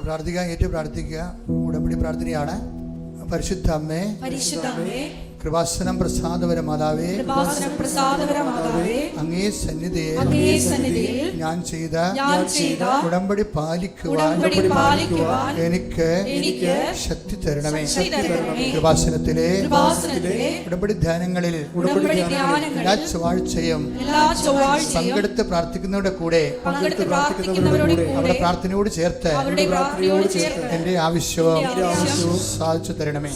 നമുക്ക് പ്രാർത്ഥിക്കാം ഏറ്റു പ്രാർത്ഥിക്കുക. ഉടമ്പടി പ്രാർത്ഥനയാണ്. പരിശുദ്ധ അമ്മേ. പരിശുദ്ധ മാതാവേ കൃപാസനം പ്രസാദപര മാതാവേ അങ്ങേ സന്നിധിയെ അങ്ങേ സന്നിധിയിൽ ഞാൻ ചെയ്ത ഞാൻ ചെയ്ത ഉടമ്പടി പാലിക്കുവാൻ എനിക്ക് എനിക്ക് ശക്തി തരണമേ. ശക്തി തരണമേ. കൃപാസനത്തിലെ ഉടമ്പടി ധ്യാനങ്ങളിൽ എല്ലാ ചൊവ്വാഴ്ചയും പങ്കെടുത്ത് പ്രാർത്ഥിക്കുന്നവരുടെ കൂടെ അവരുടെ കൂടെ പ്രാർത്ഥനയോട് ചേർത്ത് അവരുടെ പ്രാർത്ഥനയോട് ചേർത്ത് എന്റെ ആവശ്യവും സാധിച്ചു തരണമേ.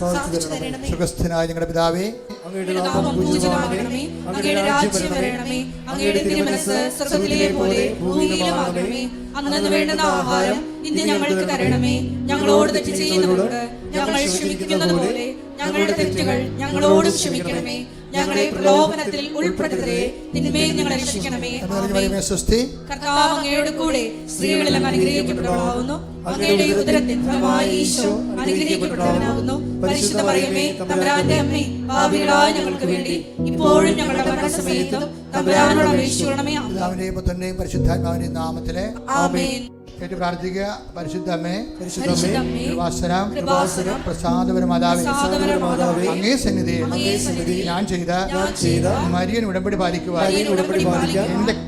സുഖസ്ഥനായ ഞങ്ങളുടെ പിതാവേ അങ്ങയുടെ നാമം പൂജിതമാകണമേ അങ്ങയുടെ രാജ്യം വരണമേ അങ്ങയുടെ തിരുമനസ് സ്വർഗത്തിലെ പോലെ ഭൂമിയിലുമാകണമേ. അങ്ങനെ വേണ്ടുന്ന ആഹാരം ഇന്ന് ഞങ്ങൾക്ക് തരണമേ. ഞങ്ങളോട് തെറ്റ് ചെയ്യുന്നവരോട് ഞങ്ങൾ ക്ഷമിക്കുന്നത് പോലെ ഞങ്ങളുടെ തെറ്റുകൾ ഞങ്ങളോടും ക്ഷമിക്കണമേ. ഞങ്ങളെ പ്രലോഭനത്തിൽ ഞങ്ങളെ രക്ഷിക്കണമേ. സ്വസ്തി. കർത്താവ് അങ്ങയുടെ കൂടെ അനുഗ്രഹിക്കപ്പെട്ടവളാവുന്നു. അങ്ങയുടെ ഉദരത്തിൽ ഫലമായി ഈശോ അനുഗ്രഹിക്കപ്പെട്ടവനാകുന്നു പരിശുദ്ധ പറയുമേ തമ്പുരാന്റെ അമ്മേ ഞങ്ങൾക്ക് വേണ്ടി ഇപ്പോഴും ഞങ്ങളുടെ മരണസമയത്തും തമ്പുരാനോട് അപേക്ഷിക്കണമേ. പിതാവിന്റെയും പുത്രന്റെയും പരിശുദ്ധാത്മാവിന്റെയും നാമത്തിലെ ആമേൻ. ഏറ്റു പ്രാർത്ഥിക്കുക. പരിശുദ്ധ അമ്മേ പരിശുദ്ധമ്മേ കൃപാസനം പ്രസാദപര മാതാവേ അങ്ങേ സന്നിധിയിൽ ഞാൻ ചെയ്ത മരിയൻ ഉടമ്പടി പാലിക്കുക എന്റെ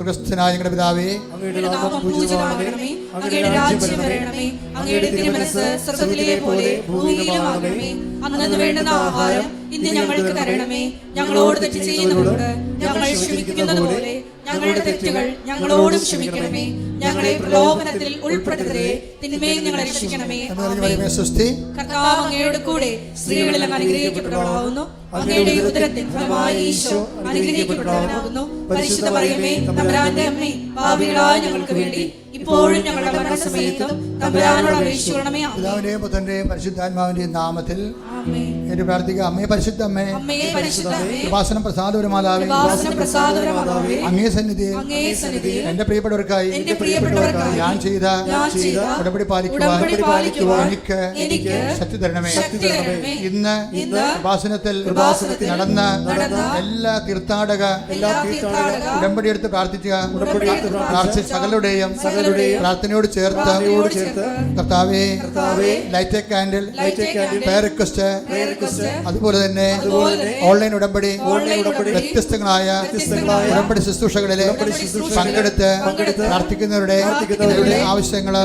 സുഖസ്ഥനായ ഞങ്ങളുടെ പിതാവേ വേണ്ടുന്ന ആഹാരം ഇന്ന് ഞങ്ങൾക്ക് തരണമേ. ഞങ്ങളോട് തെറ്റ് ചെയ്യുന്നവരോട് ഞങ്ങൾ ക്ഷമിക്കുന്നത് പോലെ ഞങ്ങളുടെ തെറ്റുകൾ ഞങ്ങളോടും ക്ഷമിക്കണമേ. ഞങ്ങളെ പ്രലോഭനത്തിൽ ഉൾപ്പെടുത്തരുതേ. തിന്മയും ഞങ്ങളെ രക്ഷിക്കണമേ. കർത്താവ് അങ്ങയുടെ കൂടെ സ്ത്രീകളിൽ അങ്ങ് അനുഗ്രഹിക്കപ്പെട്ടവളാവുന്നു. അങ്ങയുടെ ഉദരത്തിൽ ഫലമായി ഈശോ പരിശുദ്ധ അമ്മേ പാപികളായ ഞങ്ങൾക്ക് വേണ്ടി ഇപ്പോഴും ഞങ്ങളുടെ മരണസമയത്തും തമ്പുരാനോട് അപേക്ഷിക്കണമേ ആമേൻ. പിതാവിന്റെയും പുത്രന്റെയും പരിശുദ്ധാത്മാവിന്റെയും നാമത്തിൽ. ഏറ്റു പ്രാർത്ഥിക്കുക അമ്മേ പരിശുദ്ധ അമ്മേ അമ്മയെ കൃപാസനം പ്രസാദപര മാതാവേ വാസന പ്രസാദപരമാകവേ അങ്ങേ സന്നിധിയിൽ എന്റെ പ്രിയപ്പെട്ടവർക്കായി എന്റെ ഞാൻ ചെയ്ത ഉടപടി പാലിക്കുവാൻ എനിക്ക് ശക്തി തരണമേ. ഇന്ന് കൃപാസനത്തിൽ നടന്ന എല്ലാ തീർത്ഥാടക ഉടമ്പടി എടുത്ത് പ്രാർത്ഥിച്ച സകലരുടെയും പ്രാർത്ഥനയോട് ചേർത്ത് കർത്താവേ ലൈറ്റ് കാൻഡിൽ പ്രയർ റിക്വസ്റ്റ് അതുപോലെ തന്നെ ഓൺലൈൻ ഉടമ്പടി വ്യത്യസ്തങ്ങളായ ഉടമ്പടി ശുശ്രൂഷകളിലെ പങ്കെടുത്ത് പ്രാർത്ഥിക്കുന്നവരുടെ ആവശ്യങ്ങൾ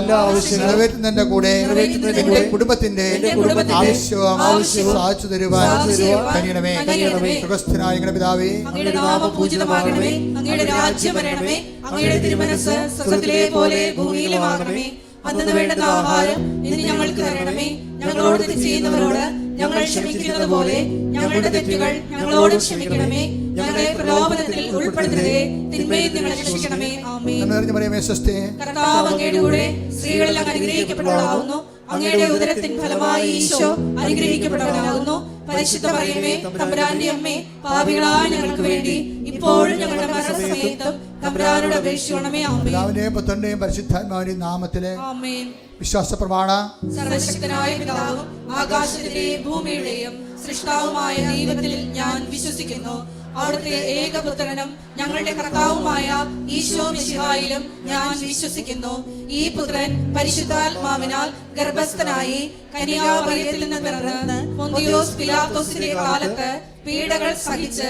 നിറവേറ്റുന്നതിന്റെ കൂടെ എന്റെ കൂടെ കുടുംബത്തിന്റെ ആവശ്യവും സാധിച്ചു തരുവാൻ കഴിയണമേ. സുഖസ്ഥനായ പിതാവേ പൂജിതമാകണമേ രാജ്യം വരണമേ. അങ്ങയുടെ തിരുമനസ് സ്വസത്തിലെ പോലെ ഭൂമിയിലുമാകണമേ അന്നു വേണ്ടുന്ന ആഹാരം ഇന്ന് ഞങ്ങൾക്ക് തരണമേ. ഞങ്ങളോട് ചെയ്യുന്നവരോട് ഞങ്ങൾ ക്ഷമിക്കുന്നത് പോലെ ഞങ്ങളുടെ തെറ്റുകൾ ഞങ്ങളോട് ക്ഷമിക്കണമേ. ഞങ്ങളെ പ്രലോഭനത്തിൽ ഉൾപ്പെടുത്തരുതേ. തിന്മയിൽ നിങ്ങളെ രക്ഷിക്കണമേ. സ്വസ്തി കർത്താവ് അങ്ങയുടെ കൂടെ സ്ത്രീകളിൽ അങ്ങ് അങ്ങയുടെ ഉദരത്തിൻ ഫലമായി ഈശോ അനുഗ്രഹിക്കപ്പെട്ടവനാകുന്നു പരിശുദ്ധ പറയുമേ തമ്പുരാന്റെ അമ്മേ പാപികളായ ഞങ്ങൾക്ക് വേണ്ടി ഇപ്പോഴും മരണസമയത്തും തമ്പുരാനോട് അപേക്ഷിക്കണമേ. പിതാവിന്റെയും പുത്രന്റെയും പരിശുദ്ധാത്മാവിന്റെയും നാമത്തിലെ വിശ്വാസ പ്രമാണ സർവശക്തനായ പിതാവും ആകാശത്തിന്റെയും ഭൂമിയുടെയും സൃഷ്ടാവുമായ ദൈവത്തിൽ ഞാൻ വിശ്വസിക്കുന്നു. അവിടുത്തെ ഏകപുത്രനും ഞങ്ങളുടെ കർത്താവുമായ ഈശോ മിശിഹായിലും ഞാൻ വിശ്വസിക്കുന്നു. ഈ പുത്രൻ പരിശുദ്ധാത്മാവിനാൽ ഗർഭസ്ഥനായി കനിയാവയത്തിൽ നിന്ന് പിറന്ന് പൊന്തിയോസ് പിലാത്തോസിന്റെ കാലത്ത് പീഡകൾ സഹിച്ച്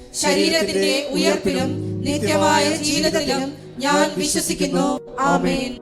ശരീരത്തിന്റെ ഉയർപ്പിലും നിത്യമായ ജീവിതത്തിലും ഞാൻ വിശ്വസിക്കുന്നു. ആമേൻ.